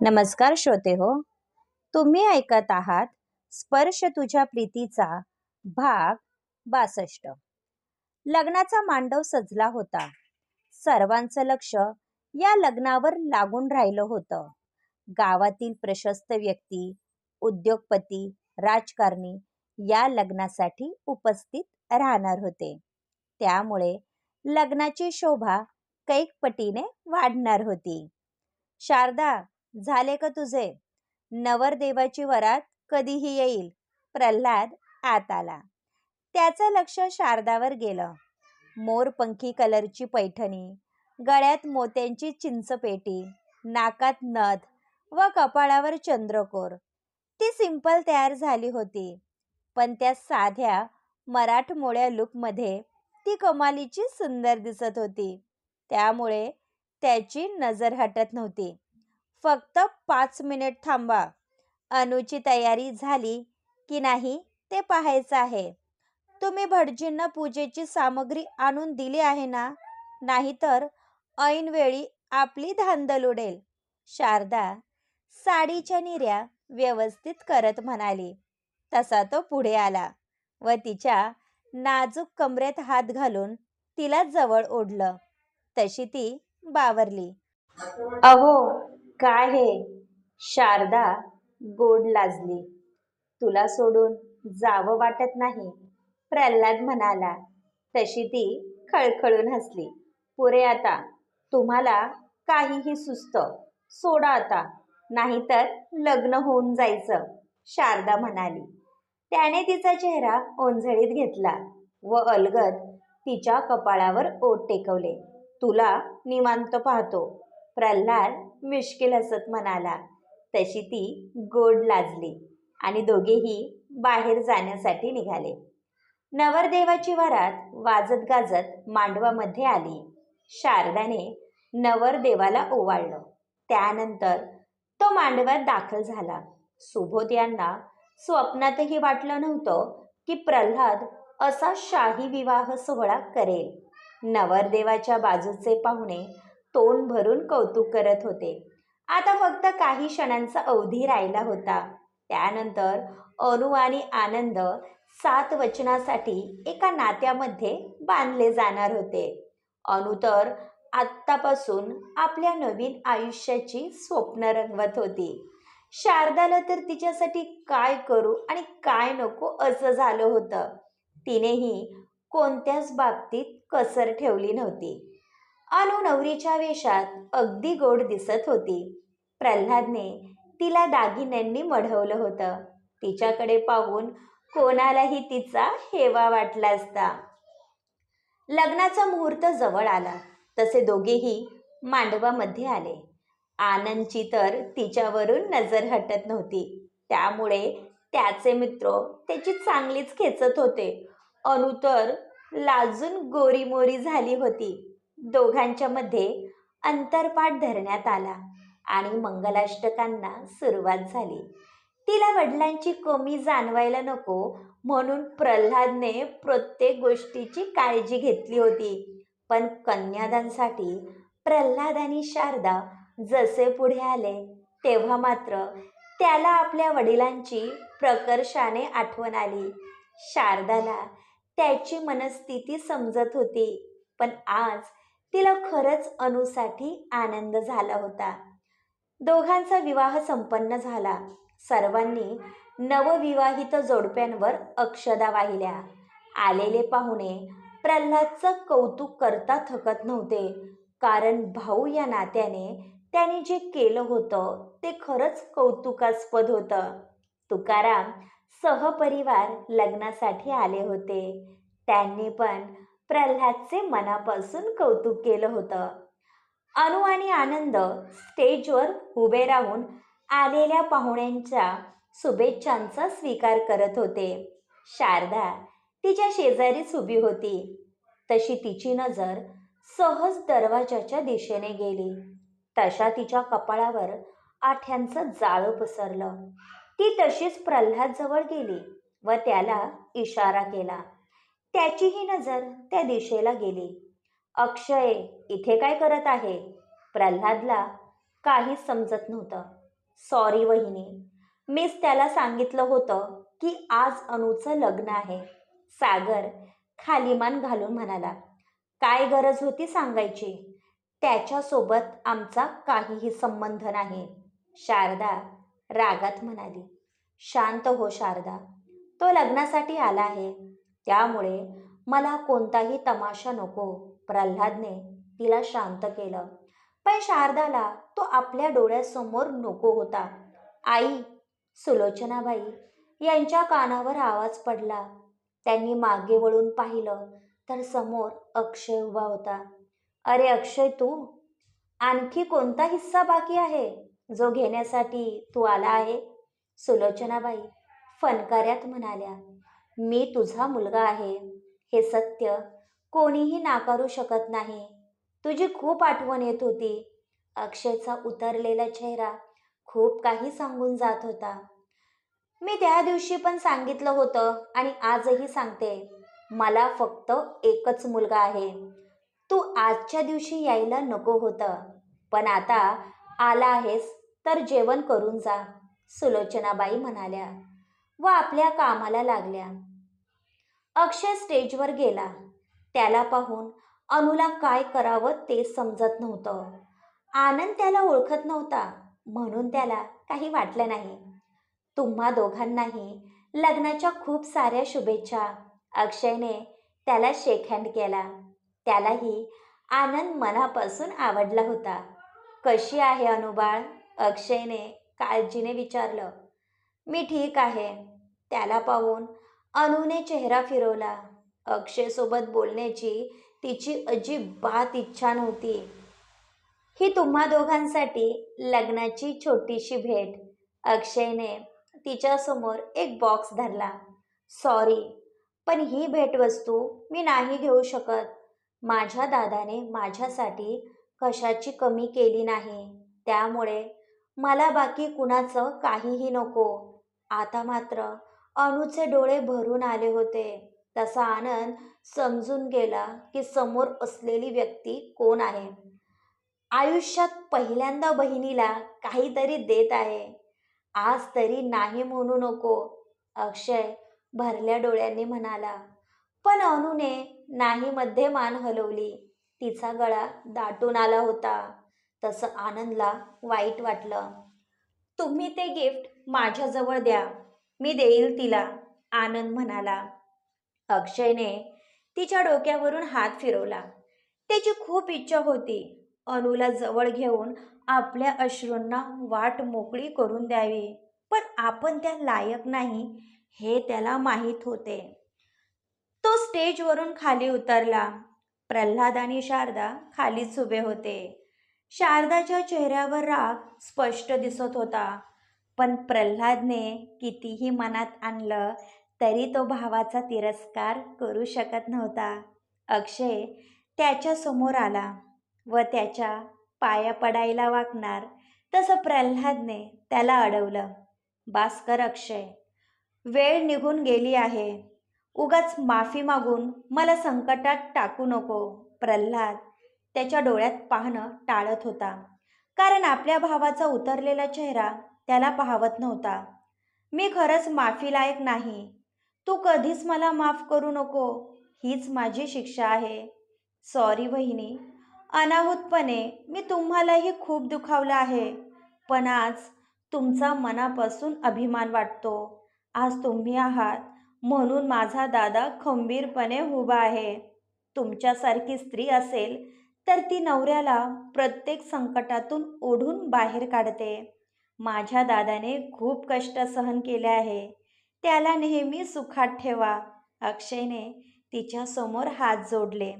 नमस्कार श्रोते हो तुम्ही ऐकत आहात स्पर्श तुझ्या प्रीतीचा भाग बासष्ट. लग्नाचा मांडव सजला होता. सर्वांचं लक्ष या लग्नावर लागून राहिलं होतं. गावातील प्रशस्त व्यक्ती उद्योगपती राजकारणी या लग्नासाठी उपस्थित राहणार होते. त्यामुळे लग्नाची शोभा कैकपटीने वाढणार होती. शारदा झाले का तुझे? नवरदेवाची वरात कधीही येईल. प्रल्हाद आत आला. त्याचं लक्ष शारदावर गेलं. मोरपंखी कलरची पैठणी गळ्यात मोत्यांची चिंचपेटी नाकात नथ व कपाळावर चंद्रकोर. ती सिंपल तयार झाली होती. पण त्या साध्या मराठमोळ्या लुकमध्ये ती कमालीची सुंदर दिसत होती. त्यामुळे त्याची नजर हटत नव्हती. फक्त पाच मिनिट थांबा. अनुची तयारी झाली की नाही ते पाहायचं आहे. तुम्ही भटजींना पूजेची सामग्री आणून दिली आहे ना? नाहीतर ऐनवेळी आपली धांदल उडेल. शारदा साडीच्या निर्या व्यवस्थित करत म्हणाली. तसा तो पुढे आला व तिच्या नाजूक कमरेत हात घालून तिला जवळ ओढलं. तशी ती बावरली. अहो काय हे? शारदा गोड लाजली. तुला सोडून जावं वाटत नाही प्रल्हाद म्हणाला. तशी ती खळखळून हसली. पुरे आता तुम्हाला काहीही सुस्त सोडा आता. नाहीतर लग्न होऊन जायचं शारदा म्हणाली. त्याने तिचा चेहरा ओंझळीत घेतला व अलगद तिच्या कपाळावर ओट टेकवले. तुला निवांत पाहतो. प्रल्हाद मिश्किल हसत म्हणाला. तशी ती गोड लाजली आणि दोघेही बाहेर जाण्यासाठी निघाले. नवरदेवाची वरात वाजत गाजत मांडवामध्ये आली. शारदाने नवरदेवाला ओवाळलं. त्यानंतर तो मांडवात दाखल झाला. सुबोध यांना स्वप्नातही वाटलं नव्हतं की प्रल्हाद असा शाही विवाह सोहळा करेल. नवरदेवाच्या बाजूचे पाहुणे तोंड भरून कौतुक करत होते. आता फक्त काही क्षणांचा अवधी राहिला होता. त्यानंतर अनु आणि आनंद सात वचनासाठी एका नात्यामध्ये बांधले जाणार होते. अनु तर आत्तापासून आपल्या नवीन आयुष्याची स्वप्न रंगवत होती. शारदाला तर तिच्यासाठी काय करू आणि काय नको असं झालं होतं. तिनेही कोणत्याच बाबतीत कसर ठेवली नव्हती. अनु नवरीच्या वेशात अगदी गोड दिसत होती. प्रल्हादने तिला दागिन्यांनी मढवलं होतं. तिच्याकडे पाहून कोणालाही तिचा हेवा वाटला असता. लग्नाचा मुहूर्त जवळ आला. तसे दोघेही मांडवामध्ये आले. आनंदची तर तिच्यावरून नजर हटत नव्हती. त्यामुळे त्याचे मित्र त्याची चांगलीच खेचत होते. अनु तर लाजून गोरीमोरी झाली होती. दोघांच्या मध्ये अंतरपाठ धरण्यात आला आणि मंगलाष्टकांना सुरुवात झाली. तिला वडिलांची कमी जाणवायला नको म्हणून प्रल्हादने प्रत्येक गोष्टीची काळजी घेतली होती. पण कन्यादानसाठी प्रल्हाद आणि शारदा जसे पुढे आले तेव्हा मात्र त्याला आपल्या वडिलांची प्रकर्षाने आठवण आली. शारदाला त्याची मनस्थिती समजत होती पण आज तिला खरंच अनुसाठी आनंद झाला होता. दोघांचा विवाह संपन्न झाला. सर्वांनी नवविवाहित जोडप्यांवर अक्षदा वाहिल्या. आलेले पाहुणे प्रल्हादचं कौतुक करता थकत नव्हते. कारण भाऊ या नात्याने त्याने जे केलं होतं ते खरंच कौतुकास्पद होतं. तुकाराम सहपरिवार लग्नासाठी आले होते. त्यांनी पण प्रल्हादचे मनापासून कौतुक केलं होतं. अनु आणि आनंद स्टेजवर उभे राहून आलेल्या पाहुण्यांच्या शुभेच्छांचा स्वीकार करत होते. शारदा तिच्या शेजारीच उभी होती. तशी तिची नजर सहज दरवाजाच्या दिशेने गेली. तशा तिच्या कपाळावर आठ्यांचं जाळं पसरलं. ती तशीच प्रल्हाद जवळ गेली व त्याला इशारा केला. त्याचीही नजर त्या दिशेला गेली. अक्षय इथे काय करत आहे? प्रल्हादला काहीच समजत नव्हतं. सॉरी वहिनी मीच त्याला सांगितलं होतं की आज अनुचं लग्न आहे. सागर खाली मान घालून म्हणाला काय गरज होती सांगायची? त्याच्यासोबत आमचा काहीही संबंध नाही. शारदा रागात म्हणाली शांत हो शारदा तो लग्नासाठी आला आहे. त्यामुळे मला कोणताही तमाशा नको. प्रल्हादने तिला शांत केलं. पण शारदाला तो आपल्या डोळ्यासमोर नको होता. आई सुलोचनाबाई यांच्या कानावर आवाज पडला. त्यांनी मागे वळून पाहिलं तर समोर अक्षय उभा होता. अरे अक्षय तू आणखी कोणता हिस्सा बाकी आहे जो घेण्यासाठी तू आला आहे? सुलोचनाबाई फनकार्यात म्हणाल्या. मी तुझा मुलगा आहे. हे सत्य कोणीही नाकारू शकत नाही. तुझी खूप आठवण येत होती. अक्षयचा उतरलेला चेहरा खूप काही सांगून जात होता. मी त्या दिवशी पण सांगितलं होतं आणि आजही सांगते. मला फक्त एकच मुलगा आहे. तू आजच्या दिवशी यायला नको होतं. पण आता आला आहेस तर जेवण करून जा. सुलोचनाबाई म्हणाल्या. व आपल्या कामाला लागल्या. अक्षय स्टेजवर गेला. त्याला पाहून अनुला काय करावं ते समजत नव्हतं. आनंद त्याला ओळखत नव्हता म्हणून त्याला काही वाटलं नाही. तुम्हा दोघांनाही लग्नाच्या खूप साऱ्या शुभेच्छा. अक्षयने त्याला शेक हँड केला. त्यालाही आनंद मनापासून आवडला होता. कशी आहे अनुबाळ अक्षयने काळजीने विचारलं. मी ठीक आहे. त्याला पाहून अनुने चेहरा फिरवला. अक्षयसोबत बोलण्याची तिची अजिबात इच्छा नव्हती. ही तुम्हा दोघांसाठी लग्नाची छोटीशी भेट. अक्षयने तिच्यासमोर एक बॉक्स धरला. सॉरी पण ही भेटवस्तू मी नाही घेऊ शकत. माझ्या दादाने माझ्यासाठी कशाची कमी केली नाही. त्यामुळे मला बाकी कुणाचं काहीही नको. आता मात्र अनुचे डोळे भरून आले होते. तसा आनंद समजून गेला की समोर असलेली व्यक्ती कोण आहे? आयुष्यात पहिल्यांदा बहिणीला काहीतरी देत आहे. आज तरी नाही म्हणू नको अक्षय भरल्या डोळ्यांनी म्हणाला. पण अनुने नाहीमध्ये मान हलवली. तिचा गळा दाटून आला होता. तसं आनंदला वाईट वाटलं. तुम्ही ते गिफ्ट माझ्याजवळ द्या. मी देईल तिला आनंद म्हणाला. अक्षयने तिच्या डोक्यावरून हात फिरवला. त्याची खूप इच्छा होती. अनुला जवळ घेऊन आपल्या अश्रूंना वाट मोकळी करून द्यावी पण आपण त्या लायक नाही हे त्याला माहीत होते. तो स्टेजवरून खाली उतरला. प्रल्हाद आणि शारदा खालीच उभे होते. शारदाच्या चेहऱ्यावर राग स्पष्ट दिसत होता. पण प्रल्हादने कितीही मनात आणलं तरी तो भावाचा तिरस्कार करू शकत नव्हता. अक्षय त्याच्यासमोर आला व त्याच्या पाया पडायला वागणार तसं प्रल्हादने त्याला अडवलं. भास्कर अक्षय वेळ निघून गेली आहे. उगाच माफी मागून मला संकटात टाकू नको. प्रल्हाद त्याच्या डोळ्यात पाहणं टाळत होता. कारण आपल्या भावाचा उतरलेला चेहरा त्याला पाहवत नव्हता. मी खरंच माफीलायक नाही. तू कधीच मला माफ करू नको. हीच माझी शिक्षा आहे. सॉरी बहिणी अनाहूतपणे मी तुम्हालाही खूप दुखावलं आहे. पण आज तुमचा मनापासून अभिमान वाटतो. आज तुम्ही आहात म्हणून माझा दादा खंबीरपणे उभा आहे. तुमच्यासारखी स्त्री असेल तर ती नवऱ्याला प्रत्येक संकटातून ओढून बाहेर काढते. माझ्या दादाने खूप कष्ट सहन केले आहे. त्याला नेहमी सुखात ठेवा. अक्षयने तिच्यासमोर हात जोडले.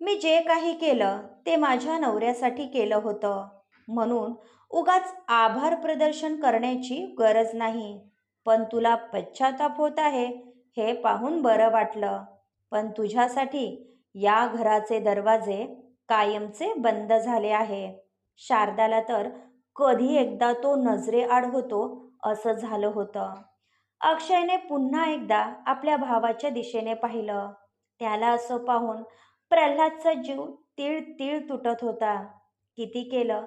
मी जे काही केलं ते माझ्या नवऱ्यासाठी केलं होतं. म्हणून उगाच आभार प्रदर्शन करण्याची गरज नाही. पण तुला पश्चाताप होत आहे हे पाहून बरं वाटलं. पण तुझ्यासाठी या घराचे दरवाजे कायमचे बंद झाले आहे. शारदाला तर कधी एकदा तो नजरेआड होतो असं झालं होतं. अक्षयने पुन्हा एकदा आपल्या भावाच्या दिशेने पाहिलं. त्याला असं पाहून प्रल्हादचा जीव तीळ तीळ तुटत होता. किती केलं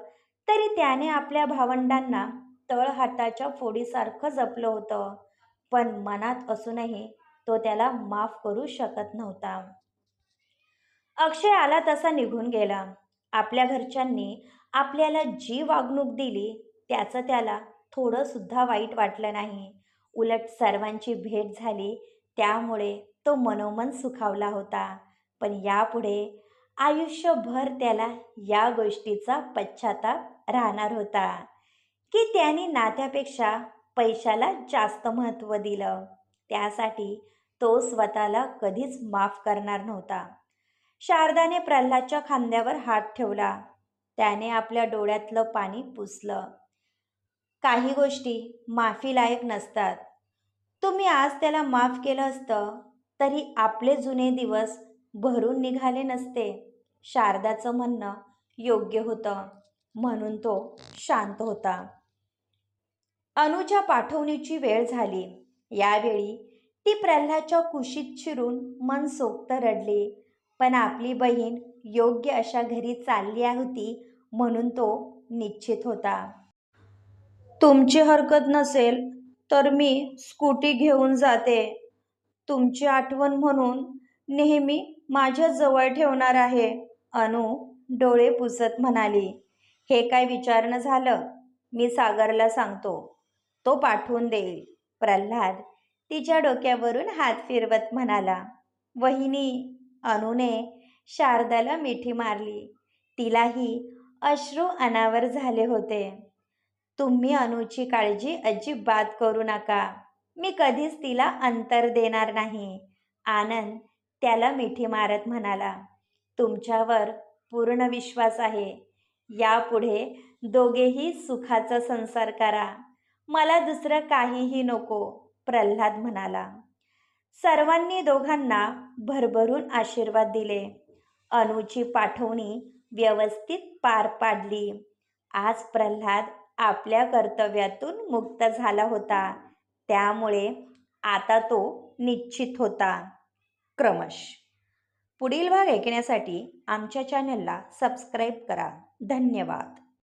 तरी त्याने आपल्या भावंडांना तळहाताच्या फोडीसारखं जपलं होतं. पण मनात असूनही तो त्याला माफ करू शकत नव्हता. अक्षय आला तसा निघून गेला. आपल्या घरच्यांनी आपल्याला जी वागणूक दिली त्याचं त्याला थोडंसुद्धा वाईट वाटलं नाही. उलट सर्वांची भेट झाली त्यामुळे तो मनोमन सुखावला होता. पण यापुढे आयुष्यभर त्याला या गोष्टीचा पश्चाताप राहणार होता. की त्याने नात्यापेक्षा पैशाला जास्त महत्त्व दिलं त्यासाठी तो स्वतःला कधीच माफ करणार नव्हता. शारदाने प्रल्हादच्या खांद्यावर हात ठेवला. त्याने आपल्या डोळ्यातलं पाणी पुसलं. काही गोष्टी माफीलायक नसतात. तुम्ही आज त्याला माफ केलं असतं तरी आपले जुने दिवस भरून निघाले नसते शारदाचं म्हणणं योग्य होतं म्हणून तो शांत होता. अनुच्या पाठवणीची वेळ झाली. यावेळी ती प्रल्हादच्या कुशीत शिरून मन सोक्त रडली. पण आपली बहीण योग्य अशा घरी चालली होती म्हणून तो निश्चित होता. तुमची हरकत नसेल तर मी स्कूटी घेऊन जाते. तुमची आठवण म्हणून नेहमी माझ्या जवळ ठेवणार आहे अनु डोळे पुसत म्हणाली. हे काय विचारणं झालं? मी सागरला सांगतो. तो पाठवून देईल. प्रल्हाद तिच्या डोक्यावरून हात फिरवत म्हणाला. वहिनी अनुने शारदाला मिठी मारली. तिलाही अश्रू अनावर झाले होते. तुम्ही अनुची काळजी अजिबात करू नका. मी कधीच तिला अंतर देणार नाही. आनंद त्याला मिठी मारत म्हणाला. तुमच्यावर पूर्ण विश्वास आहे. यापुढे दोघेही सुखाचा संसार करा. मला दुसरं काहीही नको प्रल्हाद म्हणाला. सर्वांनी दोघांना भरभरून आशीर्वाद दिले. अनुची पाठवणी व्यवस्थित पार पाडली. आज प्रल्हाद आपल्या कर्तव्यातून मुक्त झाला होता. त्यामुळे आता तो निश्चित होता. क्रमश. पुढील भाग ऐकण्यासाठी आमच्या चॅनलला सबस्क्राईब करा. धन्यवाद.